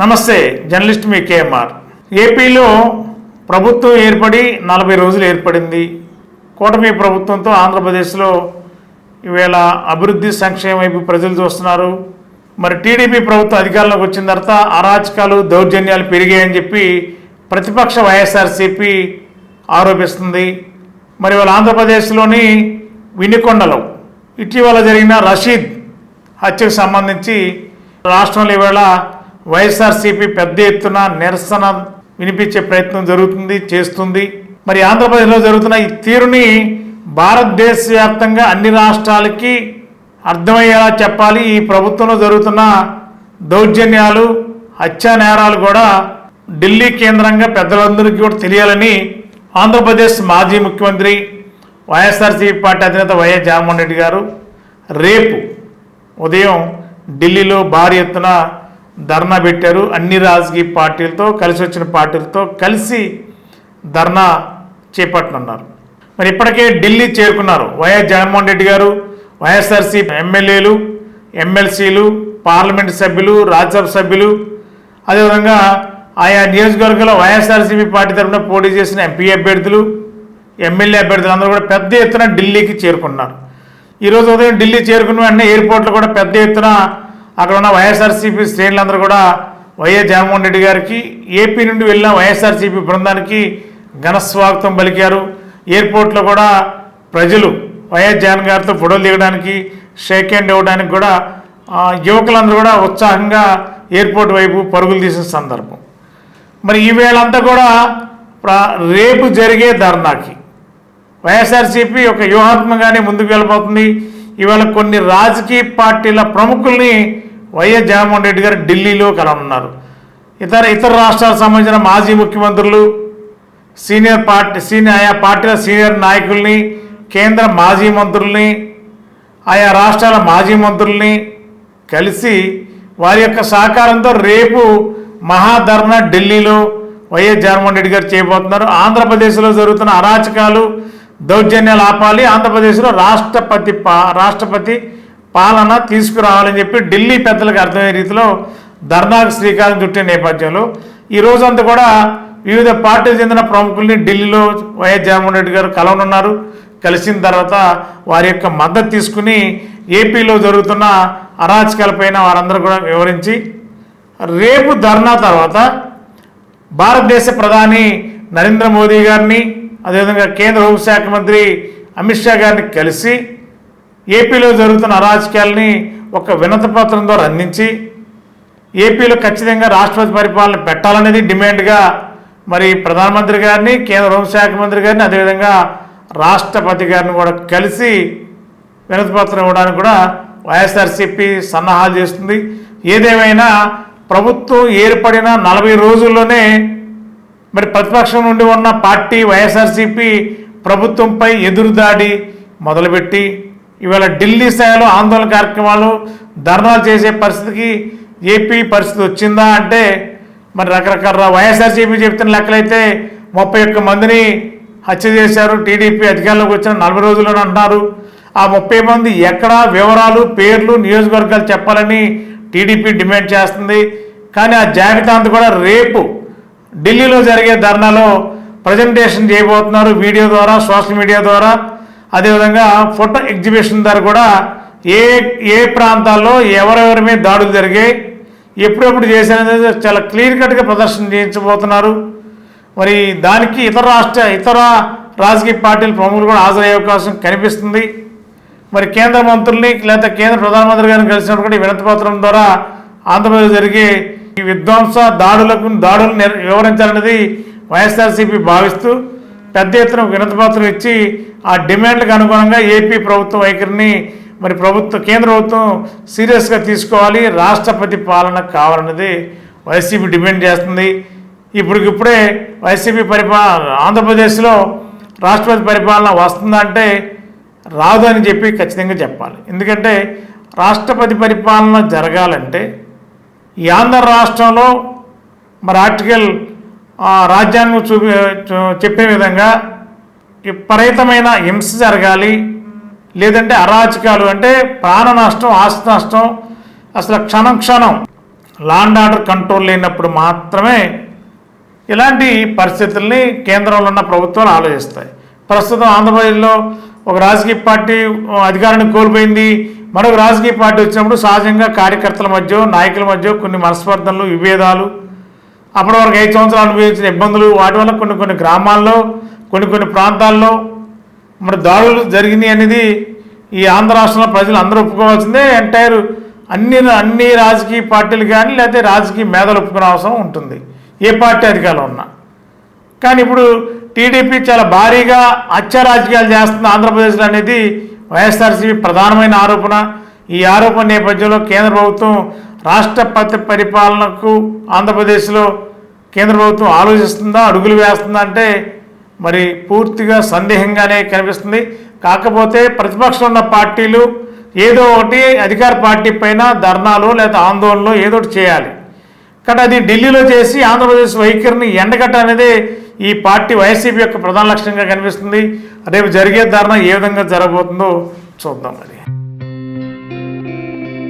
నమస్తే జర్నలిస్ట్ మీ కేఎంఆర్. ఏపీలో ప్రభుత్వం ఏర్పడి నలభై రోజులు ఏర్పడింది. కూటమి ప్రభుత్వంతో ఆంధ్రప్రదేశ్లో ఈవేళ అభివృద్ధి సంక్షేమం వైపు ప్రజలు చూస్తున్నారు. మరి టీడీపీ ప్రభుత్వం అధికారంలోకి వచ్చిన తర్వాత అరాచకాలు దౌర్జన్యాలు పెరిగాయని చెప్పి ప్రతిపక్ష వైఎస్ఆర్సీపీ ఆరోపిస్తుంది. మరి వాళ్ళ ఆంధ్రప్రదేశ్లోని వినికొండలో ఇటీవల జరిగిన రషీద్ హత్యకు సంబంధించి రాష్ట్రంలో ఈవేళ వైఎస్ఆర్సీపీ పెద్ద ఎత్తున నిరసన వినిపించే ప్రయత్నం జరుగుతుంది చేస్తుంది. మరి ఆంధ్రప్రదేశ్లో జరుగుతున్న ఈ తీరుని భారతదేశ వ్యాప్తంగా అన్ని రాష్ట్రాలకి అర్థమయ్యేలా చెప్పాలి. ఈ ప్రభుత్వంలో జరుగుతున్న దౌర్జన్యాలు హత్యా నేరాలు కూడా ఢిల్లీ కేంద్రంగా పెద్దలందరికీ కూడా తెలియాలని ఆంధ్రప్రదేశ్ మాజీ ముఖ్యమంత్రి వైఎస్ఆర్సీపీ పార్టీ అధినేత వైఎస్ జగన్మోహన్ రెడ్డి గారు రేపు ఉదయం ఢిల్లీలో భారీ ఎత్తున ధర్నా పెట్టారు. అన్ని రాజకీయ పార్టీలతో కలిసి వచ్చిన పార్టీలతో కలిసి ధర్నా చేపట్టనున్నారు. మరి ఇప్పటికే ఢిల్లీ చేరుకున్నారు. వైఎస్ జగన్మోహన్ రెడ్డి గారు వైఎస్ఆర్సీ ఎమ్మెల్యేలు ఎమ్మెల్సీలు పార్లమెంట్ సభ్యులు రాజ్యసభ సభ్యులు అదేవిధంగా ఆయా నియోజకవర్గంలో వైఎస్ఆర్సీపీ పార్టీ తరఫున పోటీ చేసిన ఎంపీ అభ్యర్థులు ఎమ్మెల్యే అభ్యర్థులు అందరూ కూడా పెద్ద ఎత్తున ఢిల్లీకి చేరుకున్నారు. ఈరోజు ఉదయం ఢిల్లీ చేరుకున్న వెంటనే ఎయిర్పోర్ట్లో కూడా పెద్ద ఎత్తున అక్కడ ఉన్న వైఎస్ఆర్సీపీ శ్రేణులందరూ కూడా వైఎస్ జగన్మోహన్ రెడ్డి గారికి ఏపీ నుండి వెళ్ళిన వైఎస్ఆర్సీపీ బృందానికి ఘన స్వాగతం పలికారు. ఎయిర్పోర్ట్లో కూడా ప్రజలు వైఎస్ జగన్ గారితో ఫోటోలు దిగడానికి షేక్ హ్యాండ్ ఇవ్వడానికి కూడా యువకులందరూ కూడా ఉత్సాహంగా ఎయిర్పోర్ట్ వైపు పరుగులు తీసిన సందర్భం. మరి ఈ వేళంతా కూడా రేపు జరిగే ధర్నాకి వైఎస్ఆర్సీపీ ఒక వ్యూహాత్మకంగానే ముందుకు వెళ్ళిపోతుంది ఇవాళ కొన్ని రాజకీయ పార్టీల ప్రముఖుల్ని వైఎస్ జగన్మోహన్ రెడ్డి గారు ఢిల్లీలో కలవనున్నారు. ఇతర ఇతర రాష్ట్రాలకు సంబంధించిన మాజీ ముఖ్యమంత్రులు సీనియర్ పార్టీ సీనియర్ ఆయా పార్టీల సీనియర్ నాయకుల్ని కేంద్ర మాజీ మంత్రుల్ని ఆయా రాష్ట్రాల మాజీ మంత్రుల్ని కలిసి వారి యొక్క సహకారంతో రేపు మహాధర్నా ఢిల్లీలో వైఎస్ జగన్మోహన్ రెడ్డి గారు చేయబోతున్నారు. ఆంధ్రప్రదేశ్లో జరుగుతున్న అరాచకాలు దౌర్జన్యాలు ఆపాలి. ఆంధ్రప్రదేశ్లో రాష్ట్రపతి పా రాష్ట్రపతి పాలన తీసుకురావాలని చెప్పి ఢిల్లీ పెద్దలకు అర్థమయ్యే రీతిలో ధర్నాకు శ్రీకారం చుట్టే నేపథ్యంలో ఈ రోజంతా కూడా వివిధ పార్టీలకు చెందిన ప్రముఖుల్ని ఢిల్లీలో వైఎస్ జగన్మోహన్ రెడ్డి గారు కలవనున్నారు. కలిసిన తర్వాత వారి యొక్క మద్దతు తీసుకుని ఏపీలో జరుగుతున్న అరాచకాలపైన వారందరూ కూడా వివరించి రేపు ధర్నా తర్వాత భారతదేశ ప్రధాని నరేంద్ర మోదీ గారిని అదేవిధంగా కేంద్ర హోంశాఖ మంత్రి అమిత్ షా గారిని కలిసి ఏపీలో జరుగుతున్న అరాజకీయాలని ఒక వినతపత్రం ద్వారా అందించి ఏపీలో ఖచ్చితంగా రాష్ట్రపతి పరిపాలన పెట్టాలనేది డిమాండ్గా మరి ప్రధానమంత్రి గారిని కేంద్ర హోంశాఖ మంత్రి గారిని అదేవిధంగా రాష్ట్రపతి గారిని కూడా కలిసి వినతిపత్రం ఇవ్వడానికి కూడా వైఎస్ఆర్సీపీ సన్నాహాలు చేస్తుంది. ఏదేమైనా ప్రభుత్వం ఏర్పడిన నలభై రోజుల్లోనే మరి ప్రతిపక్షం నుండి ఉన్న పార్టీ వైఎస్ఆర్సీపీ ప్రభుత్వంపై ఎదురుదాడి మొదలుపెట్టి ఇవాళ ఢిల్లీ స్థాయిలో ఆందోళన కార్యక్రమాలు ధర్నాలు చేసే పరిస్థితికి ఏపీ పరిస్థితి వచ్చిందా అంటే మరి రకరకాల వైఎస్ఆర్సీపీ చెప్తున్న లెక్కలైతే ముప్పై ఒక్క మందిని హత్య చేశారు. టీడీపీ అధికారంలోకి వచ్చిన నలభై రోజుల్లోనే అంటున్నారు. ఆ ముప్పై మంది ఎక్కడ వివరాలు పేర్లు నియోజకవర్గాలు చెప్పాలని టీడీపీ డిమాండ్ చేస్తుంది. కానీ ఆ జాబితా అంతా కూడా రేపు ఢిల్లీలో జరిగే ధర్నాలో ప్రజెంటేషన్ చేయబోతున్నారు. వీడియో ద్వారా సోషల్ మీడియా ద్వారా అదేవిధంగా ఫోటో ఎగ్జిబిషన్ ద్వారా కూడా ఏ ఏ ప్రాంతాల్లో ఎవరెవరి మీద దాడులు జరిగాయి ఎప్పుడెప్పుడు చేశారనేది చాలా క్లియర్ కట్గా ప్రదర్శన చేయించబోతున్నారు. మరి దానికి ఇతర రాష్ట్ర ఇతర రాజకీయ పార్టీల ప్రముఖులు కూడా హాజరయ్యే అవకాశం కనిపిస్తుంది. మరి కేంద్ర మంత్రుల్ని లేదా కేంద్ర ప్రధానమంత్రి గారిని కలిసినప్పుడు కూడా వినతిపత్రం ద్వారా ఆంధ్రప్రదేశ్ జరిగే ఈ విధ్వంస దాడులకు దాడులు వివరించాలనేది వైఎస్ఆర్సీపీ భావిస్తూ పెద్ద ఎత్తున ఒక వినతిపత్రం ఇచ్చి ఆ డిమాండ్లకు అనుగుణంగా ఏపీ ప్రభుత్వ వైఖరిని మరి ప్రభుత్వ కేంద్ర ప్రభుత్వం సీరియస్గా తీసుకోవాలి. రాష్ట్రపతి పాలన కావాలన్నది వైసీపీ డిమాండ్ చేస్తుంది. ఇప్పటికిప్పుడే వైసీపీ పరిపాలన ఆంధ్రప్రదేశ్లో రాష్ట్రపతి పరిపాలన వస్తుందంటే రాదు అని చెప్పి ఖచ్చితంగా చెప్పాలి. ఎందుకంటే రాష్ట్రపతి పరిపాలన జరగాలంటే ఈ ఆంధ్ర రాష్ట్రంలో మరి ఆర్టికల్ రాజ్యాంగం చూపి చూ- చెప్పే విధంగా విపరీతమైన హింస జరగాలి లేదంటే అరాచకాలు అంటే ప్రాణ నష్టం ఆస్తి నష్టం అసలు క్షణం క్షణం లాండ్ ఆర్డర్ కంట్రోల్ లేనప్పుడు మాత్రమే ఇలాంటి పరిస్థితుల్ని కేంద్రంలో ఉన్న ప్రభుత్వాలు ఆలోచిస్తాయి. ప్రస్తుతం ఆంధ్రప్రదేశ్లో ఒక రాజకీయ పార్టీ అధికారాన్ని కోల్పోయింది. మరొక రాజకీయ పార్టీ వచ్చినప్పుడు సహజంగా కార్యకర్తల మధ్య నాయకుల మధ్య కొన్ని మనస్పర్ధనలు విభేదాలు అప్పటి వరకు ఐదు సంవత్సరాలు అనుభవించిన ఇబ్బందులు వాటి వల్ల కొన్ని కొన్ని గ్రామాల్లో కొన్ని కొన్ని ప్రాంతాల్లో మరి దాడులు జరిగినాయి అనేది ఈ ఆంధ్ర రాష్ట్రంలో ప్రజలు అందరూ ఒప్పుకోవాల్సిందే. ఎంటైర్ అన్ని అన్ని రాజకీయ పార్టీలు కానీ లేకపోతే రాజకీయ మేధలు ఒప్పుకునే అవసరం ఉంటుంది. ఏ పార్టీ అధికారంలో ఉన్నా. కానీ ఇప్పుడు టీడీపీ చాలా భారీగా హత్య రాజకీయాలు చేస్తుంది ఆంధ్రప్రదేశ్లో అనేది వైఎస్ఆర్సీపీ ప్రధానమైన ఆరోపణ. ఈ ఆరోపణ నేపథ్యంలో కేంద్ర ప్రభుత్వం రాష్ట్రపతి పరిపాలనకు ఆంధ్రప్రదేశ్లో కేంద్ర ప్రభుత్వం ఆలోచిస్తుందా అడుగులు వేస్తుందా అంటే మరి పూర్తిగా సందేహంగానే కనిపిస్తుంది. కాకపోతే ప్రతిపక్షంలో ఉన్న పార్టీలు ఏదో ఒకటి అధికార పార్టీ పైన ధర్నాలు లేదా ఆందోళనలు ఏదో ఒకటి చేయాలి. కానీ అది ఢిల్లీలో చేసి ఆంధ్రప్రదేశ్ వైఖరిని ఎండగట్ట అనేది ఈ పార్టీ వైసీపీ యొక్క ప్రధాన లక్ష్యంగా కనిపిస్తుంది. రేపు జరిగే ధర్నా ఏ విధంగా జరగబోతుందో చూద్దాం మరి.